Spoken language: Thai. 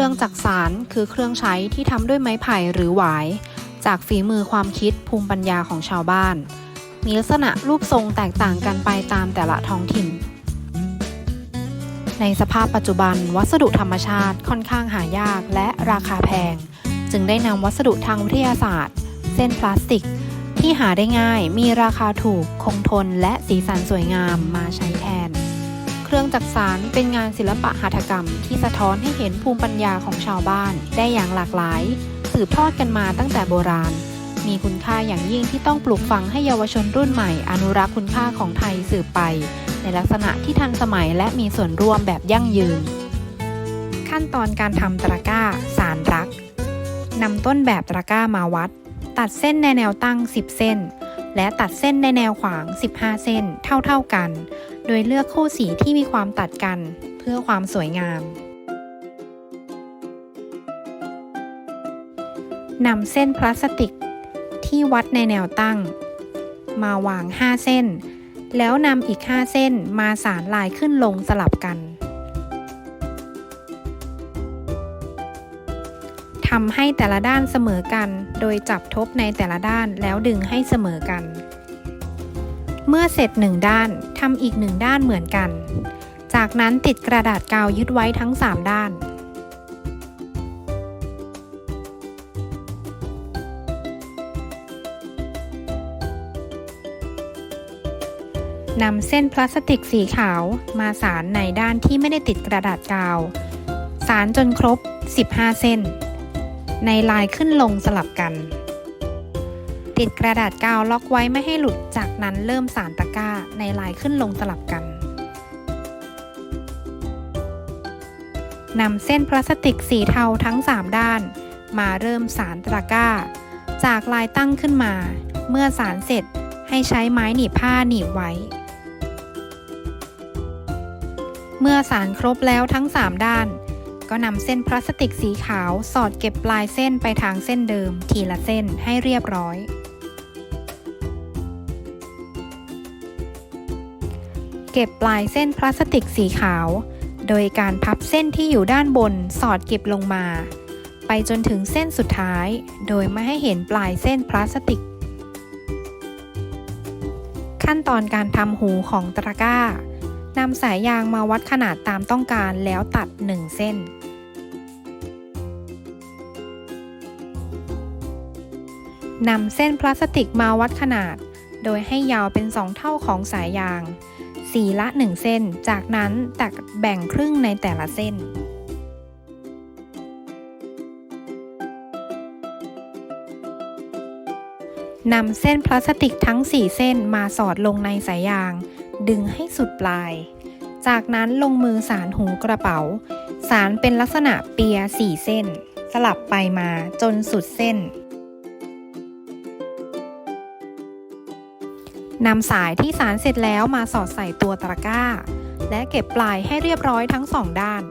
ครื่องจักสานคือเครื่องใช้ที่ทำด้วยไม้ไผ่หรือหวาย จากฝีมือความคิดภูมิปัญญาของชาวบ้าน มีลักษณะรูปทรงแตกต่างกันไปตามแต่ละท้องถิ่น ในสภาพปัจจุบันวัสดุธรรมชาติค่อนข้างหายากและราคาแพง จึงได้นำวัสดุทางวิทยาศาสตร์ เส้นพลาสติก ที่หาได้ง่ายมีราคาถูกคงทนและสีสันสวยงามมาใช้แทน เครื่องจักสานเป็นงานศิลปะหัตถกรรม ที่สะท้อนให้เห็นภูมิปัญญาของชาวบ้าน ได้อย่างหลากหลาย สืบทอดกันมาตั้งแต่โบราณ มีคุณค่าอย่างยิ่งที่ต้องปลูกฝังให้เยาวชนรุ่นใหม่ อนุรักษ์คุณค่าของไทยสืบไป ในลักษณะที่ทันสมัยและมีส่วนร่วมแบบยั่งยืน ขั้นตอนการทำตะกร้า สารรักนำต้นแบบตะกร้ามาวัด ตัดเส้นในแนวตั้ง 10 เส้น และตัดเส้นในแนวขวาง 15 เส้น เท่า ๆกัน โดยเลือกคู่สีที่มีความตัดกันเพื่อความสวยงามนำเส้นพลาสติกที่วัดในแนวตั้ง มาวาง 5 เส้น แล้วนำอีก 5 เส้นมาสารลายขึ้นลงสลับกันทำให้แต่ละด้านเสมอกัน โดยจับทบในแต่ละด้านแล้วดึงให้เสมอกัน เมื่อเสร็จหนึ่งด้านทำอีกหนึ่งด้านเหมือนกัน จากนั้นติดกระดาษกาวยึดไว้ทั้ง 3 ด้าน นำเส้นพลาสติกสีขาวมาสารในด้านที่ไม่ได้ติดกระดาษกาว สารจนครบ 15 เส้น ในลายขึ้นลงสลับกัน ติดกระดาษกาวล็อกไว้ไม่ให้หลุด จากนั้นเริ่มสารตะกร้าในลายขึ้นลงสลับกันนำเส้นพลาสติกสีเทาทั้ง 3 ด้าน มาเริ่มสารตะกร้า จากลายตั้งขึ้นมา เมื่อสารเสร็จให้ใช้ไม้หนีบผ้าหนีบไว้ เมื่อสารครบแล้วทั้ง 3 ด้าน ก็นำเส้นพลาสติกสีขาวสอดเก็บปลายเส้นไปทางเส้นเดิม ทีละเส้นให้เรียบร้อย ก็บปลายเส้นพลาสติกสีขาว โดยการพับเส้นที่อยู่ด้านบนสอดเก็บลงมา ไปจนถึงเส้นสุดท้าย โดยไม่ให้เห็นปลายเส้นพลาสติก ขั้นตอนการทำหูของตะกร้านำสายยางมาวัดขนาดตามต้องการแล้วตัด 1 เส้นนำเส้นพลาสติกมาวัดขนาด โดยให้ยาวเป็น 2 เท่าของสายยาง สีละ 1 เส้น จากนั้นตัดแบ่งครึ่งในแต่ละเส้น นำเส้นพลาสติกทั้ง 4 เส้นมาสอดลงในสายยาง ดึงให้สุดปลาย จากนั้นลงมือสารหูกระเป๋า สารเป็นลักษณะเปียสี่เส้น สลับไปมาจนสุดเส้น นำสายที่สารเสร็จแล้วมาสอดใส่ตัวตะกร้า และเก็บปลายให้เรียบร้อยทั้งสองด้าน